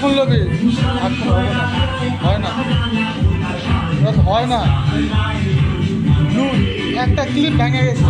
কখন লোকে না হয় না। হয় না। একটা ক্লিপ ভেঙে গেছে।